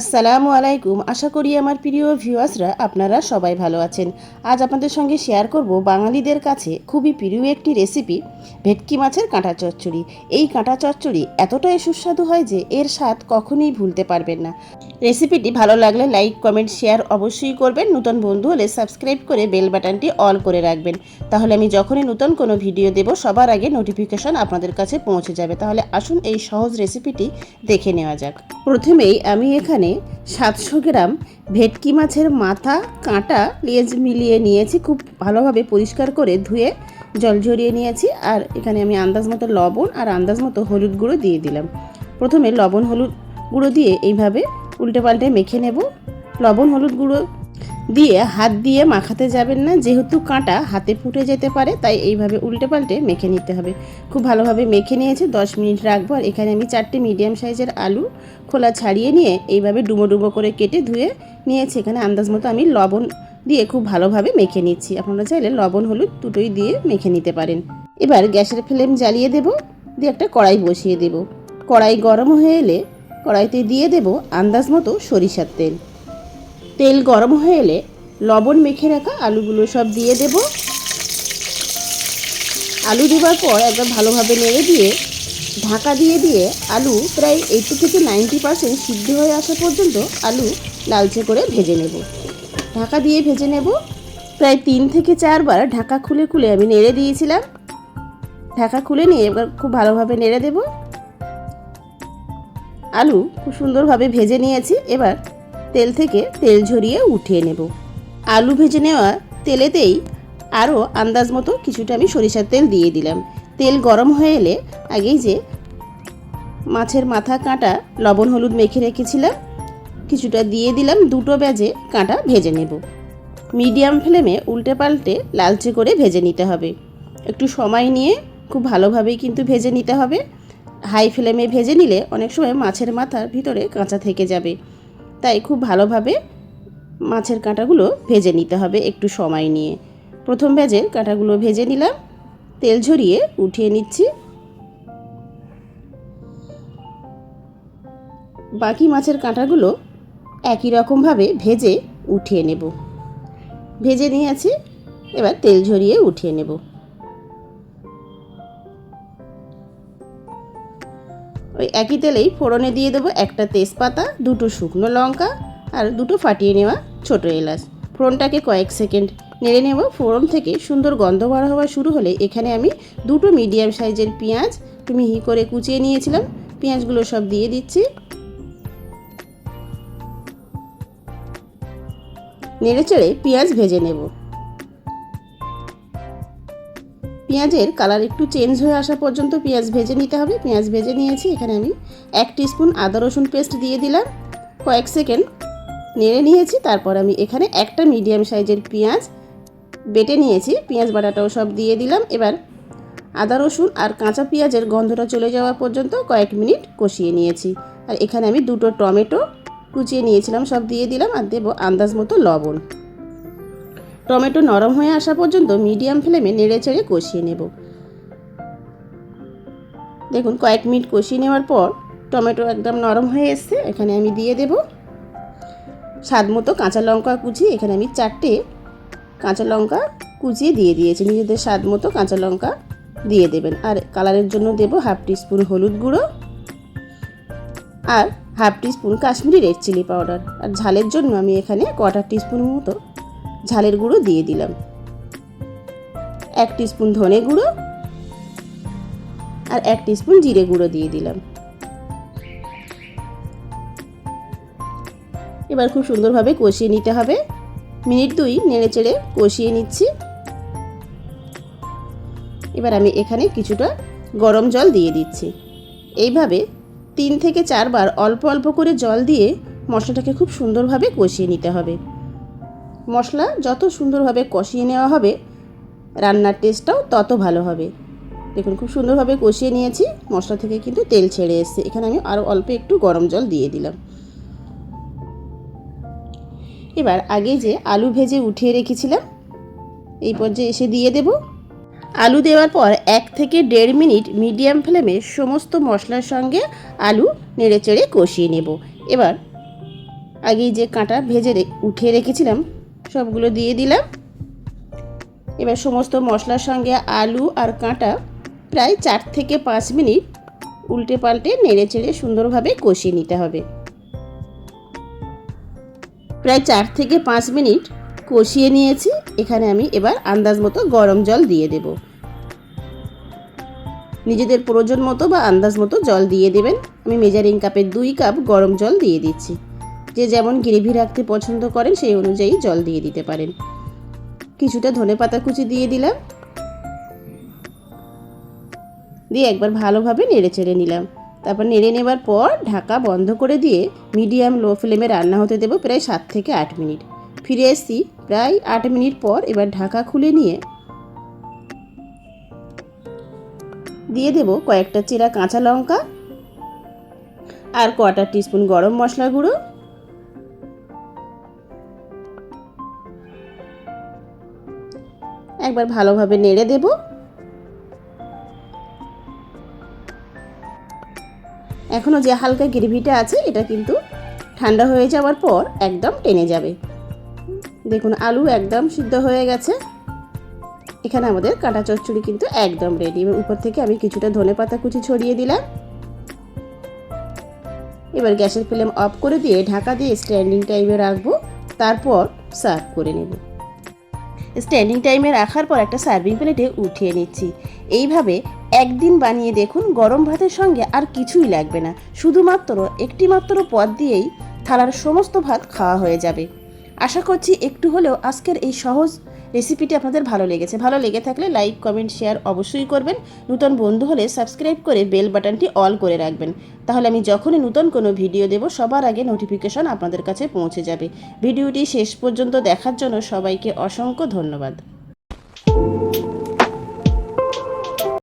আসসালামু আলাইকুম। আশা করি আমার প্রিয় ভিউয়ার্সরা আপনারা সবাই ভালো আছেন। আজ আপনাদের সঙ্গে শেয়ার করব বাঙালিদের কাছে খুবই প্রিয় একটি রেসিপি, ভেটকি মাছের কাঁটা চচ্চড়ি। এই কাঁটা চচ্চড়ি এতটাই সুস্বাদু হয় যে এর স্বাদ কখনোই ভুলতে পারবেন না। রেসিপিটি ভালো লাগলে লাইক, কমেন্ট, শেয়ার অবশ্যই করবেন। নতুন বন্ধু হলে সাবস্ক্রাইব করে বেল বাটনটি অল করে রাখবেন। তাহলে আমি যখনই নতুন কোনো ভিডিও দেব, সবার আগে নোটিফিকেশন আপনাদের কাছে পৌঁছে যাবে। তাহলে আসুন এই সহজ রেসিপিটি দেখে নেওয়া যাক। প্রথমেই আমি এখানে সাতশো গ্রাম ভেটকি মাছের মাথা কাঁটা লেজ মিলিয়ে নিয়েছি। খুব ভালোভাবে পরিষ্কার করে ধুয়ে জল ঝরিয়ে নিয়েছি। আর এখানে আমি আন্দাজ মতো লবণ আর আন্দাজ মতো হলুদ গুঁড়ো দিয়ে দিলাম। প্রথমে লবণ, হলুদ গুঁড়ো দিয়ে এইভাবে উল্টে পাল্টে মেখে নেব। লবণ, হলুদ গুঁড়ো দিয়ে হাত দিয়ে মাখাতে যাবেন না। যেহেতু কাঁটা হাতে ফুটে যেতে পারে, তাই এইভাবে উল্টে পাল্টে মেখে নিতে হবে। খুব ভালোভাবে মেখে নিয়েছি, দশ মিনিট রাখব। আর এখানে আমি চারটে মিডিয়াম সাইজের আলু খোলা ছাড়িয়ে নিয়ে এইভাবে ডুমো ডুমো করে কেটে ধুয়ে নিয়েছি। এখানে আন্দাজ মতো আমি লবণ দিয়ে খুব ভালোভাবে মেখে নিচ্ছি। আপনারা চাইলে লবণ, হলুদ দুটোই দিয়ে মেখে নিতে পারেন। এবার গ্যাসের ফ্লেম জ্বালিয়ে দেব। দিয়ে একটা কড়াই বসিয়ে দেব। কড়াই গরম হয়ে এলে কড়াইতে দিয়ে দেব আন্দাজ মতো সরিষার তেল। তেল গরম হয়ে এলে লবণ মেখে রাখা আলুগুলো সব দিয়ে দেব। আলু দেওয়ার পর একবার ভালোভাবে নেড়ে দিয়ে ঢাকা দিয়ে দিয়ে আলু প্রায় এইটি থেকে নাইনটি পার্সেন্ট সিদ্ধ হয়ে আসা পর্যন্ত আলু লালচে করে ভেজে নেব। ঢাকা দিয়ে ভেজে নেব। প্রায় তিন থেকে চারবার ঢাকা খুলে খুলে আমি নেড়ে দিয়েছিলাম। ঢাকা খুলে নিয়ে এবার খুব ভালোভাবে নেড়ে দেব। আলু খুব সুন্দরভাবে ভেজে নিয়েছি। এবার তেল থেকে তেল ঝরিয়ে উঠিয়ে নেব। আলু ভেজে নেওয়া তেলেতেই আরও আন্দাজ মতো কিছুটা আমি সরিষার তেল দিয়ে দিলাম। তেল গরম হয়ে এলে আগেই যে মাছের মাথা কাঁটা লবণ হলুদ মেখে রেখেছিলাম, কিছুটা দিয়ে দিলাম, দুটো ব্যাজে কাঁটা ভেজে নেব। মিডিয়াম ফ্লেমে উল্টে পাল্টে লালচে করে ভেজে নিতে হবে। একটু সময় নিয়ে খুব ভালোভাবেই কিন্তু ভেজে নিতে হবে। হাই ফ্লেমে ভেজে নিলে অনেক সময় মাছের মাথার ভিতরে কাঁচা থেকে যাবে। তাই খুব ভালোভাবে মাছের কাঁটাগুলো ভেজে নিতে হবে একটু সময় নিয়ে। প্রথম ভেজে কাঁটাগুলো ভেজে নিলাম। তেল ঝরিয়ে উঠিয়ে নিচ্ছি। বাকি মাছের কাঁটাগুলো একই রকমভাবে ভেজে উঠিয়ে নেব। ভেজে নিয়েছি, এবার তেল ঝরিয়ে উঠিয়ে নেব। ওই একই তেলেই ফোড়নে দিয়ে দেবো একটা তেজপাতা, দুটো শুকনো লঙ্কা আর দুটো ফাটিয়ে নেওয়া ছোটো এলাচ। ফোড়নটাকে কয়েক সেকেন্ড নেড়ে নেব। ফোড়ন থেকে সুন্দর গন্ধ বার হওয়া শুরু হলে এখানে আমি দুটো মিডিয়াম সাইজের পেঁয়াজ একটু মিহি করে কুচিয়ে নিয়েছিলাম। পেঁয়াজগুলো সব দিয়ে দিচ্ছি। নেড়ে চেড়ে পেঁয়াজ ভেজে নেব। পেঁয়াজের কালার একটু চেঞ্জ হয়ে আসা পর্যন্ত পেঁয়াজ ভেজে নিতে হবে। পেঁয়াজ ভেজে নিয়েছি, এখানে আমি এক স্পুন আদা রসুন পেস্ট দিয়ে দিলাম। কয়েক সেকেন্ড নেড়ে নিয়েছি, তারপর আমি এখানে একটা মিডিয়াম সাইজের পেঁয়াজ বেটে নিয়েছি। পেঁয়াজ বাটাটাও সব দিয়ে দিলাম। এবার আদা রসুন আর কাঁচা পেঁয়াজের গন্ধটা চলে যাওয়া পর্যন্ত কয়েক মিনিট কষিয়ে নিয়েছি। আর এখানে আমি দুটো টমেটো কুচিয়ে নিয়েছিলাম, সব দিয়ে দিলাম আর দেবো আন্দাজ মতো লবণ। টমেটো নরম হয়ে আসা পর্যন্ত মিডিয়াম ফ্লেমে নেড়ে চেড়ে কষিয়ে নেব। দেখুন, কয়েক মিনিট কষিয়ে নেওয়ার পর টমেটো একদম নরম হয়ে এসছে, এখানে আমি দিয়ে দেব স্বাদ মতো কাঁচা লঙ্কা কুচি। এখানে আমি চারটে কাঁচা লঙ্কা কুচিয়ে দিয়ে দিয়েছি, নিজেদের স্বাদ মতো কাঁচা লঙ্কা দিয়ে দেবেন। আর কালারের জন্য দেব হাফ টিস্পুন হলুদ গুঁড়ো আর half teaspoon Kashmiri red chilli powder. আর ঝালের জন্য আমি এখানে কোয়ার্টার টিস্পুন মতো ঝালের গুঁড়ো দিয়ে দিলাম। এক টিস্পুন ধনে গুঁড়ো আর এক টিস্পুন জিরে গুঁড়ো দিয়ে দিলাম। এবার খুব সুন্দরভাবে কষিয়ে নিতে হবে। মিনিট দুই নেড়ে চেড়ে কষিয়ে নিচ্ছি। এবার আমি এখানে কিছুটা গরম জল দিয়ে দিচ্ছি। এইভাবে তিন থেকে চারবার অল্প অল্প করে জল দিয়ে মশলাটাকে খুব সুন্দরভাবে কষিয়ে নিতে হবে। মশলা যত সুন্দরভাবে কষিয়ে নেওয়া হবে, রান্নার টেস্টটাও তত ভালো হবে। দেখুন, খুব সুন্দরভাবে কষিয়ে নিয়েছি। মশলা থেকে কিন্তু তেল ছেড়ে এসছে। এখানে আমি আরও অল্প একটু গরম জল দিয়ে দিলাম। এবার আগে যে আলু ভেজে উঠিয়ে রেখেছিলাম, এই পর্যায়ে এসে দিয়ে দেব। আলু দেওয়ার পর এক থেকে দেড় মিনিট মিডিয়াম ফ্লেমে সমস্ত মশলার সঙ্গে আলু নেড়ে চেড়ে কষিয়ে নেব। এবার আগেই যে কাঁটা ভেজে উঠিয়ে রেখেছিলাম সবগুলো দিয়ে দিলাম। এবার সমস্ত মশলার সঙ্গে আলু আর কাঁটা প্রায় চার থেকে পাঁচ মিনিট উল্টে পাল্টে নেড়ে চেড়ে সুন্দরভাবে কষিয়ে নিতে হবে। প্রায় চার থেকে পাঁচ মিনিট কষিয়ে নিয়েছি। এখানে আমি এবার আন্দাজ মতো গরম জল দিয়ে দেব। নিজেদের প্রয়োজন মতো বা আন্দাজ মতো জল দিয়ে দেবেন। আমি মেজারিং কাপের দুই কাপ গরম জল দিয়ে দিচ্ছি। যে যেমন গ্রেভি রাখতে পছন্দ করেন, সেই অনুযায়ী জল দিয়ে দিতে পারেন। কিছুটা ধনে পাতা কুচি দিয়ে দিলাম। দিয়ে একবার ভালোভাবে নেড়ে চেড়ে নিলাম। তারপর নেড়ে নেবার পর ঢাকা বন্ধ করে দিয়ে মিডিয়াম লো ফ্লেমে রান্না হতে দেবো প্রায় সাত থেকে আট মিনিট। ফিরে এসছি প্রায় আট মিনিট পর এবার ঢাকা খুলে নিয়ে দিয়ে দেব কয়েকটা চেরা কাঁচা লঙ্কা আর কোয়াটার টিস্পুন গরম মশলা গুঁড়ো। একবার ভালোভাবে নেড়ে দেব। এখনও যে হালকা গ্রেভিটা আছে, এটা কিন্তু ঠান্ডা হয়ে যাওয়ার পর একদম টেনে যাবে। দেখুন, আলু একদম সিদ্ধ হয়ে গেছে। এখানে আমাদের কাঁটা চচ্চড়ি কিন্তু একদম রেডি এবার উপর থেকে আমি কিছুটা ধনে পাতা কুচি ছড়িয়ে দিলাম। এবার গ্যাসের ফ্লেম অফ করে দিয়ে ঢাকা দিয়ে স্ট্যান্ডিং টাইমে রাখব। তারপর সার্ভ করে নেব। স্ট্যান্ডিং টাইমে রাখার পর একটা সার্ভিং প্লেটে উঠিয়ে নিচ্ছি। এইভাবে একদিন বানিয়ে দেখুন গরম ভাতের সঙ্গে আর কিছুই লাগবে না। শুধুমাত্র একটি মাত্র পদ দিয়েই থালার সমস্ত ভাত খাওয়া হয়ে যাবে। আশা করছি একটু হলেও আজকের এই সহজ রেসিপিটি আপনাদের ভালো লেগেছে, ভালো লেগে থাকলে লাইক, কমেন্ট, শেয়ার অবশ্যই করবেন। নতুন বন্ধু হলে সাবস্ক্রাইব করে বেল বাটনটি অল করে রাখবেন। তাহলে আমি যখনই নতুন কোনো ভিডিও দেব, সবার আগে নোটিফিকেশন আপনাদের কাছে পৌঁছে যাবে। ভিডিওটি শেষ পর্যন্ত দেখার জন্য সবাইকে অসংখ্য ধন্যবাদ।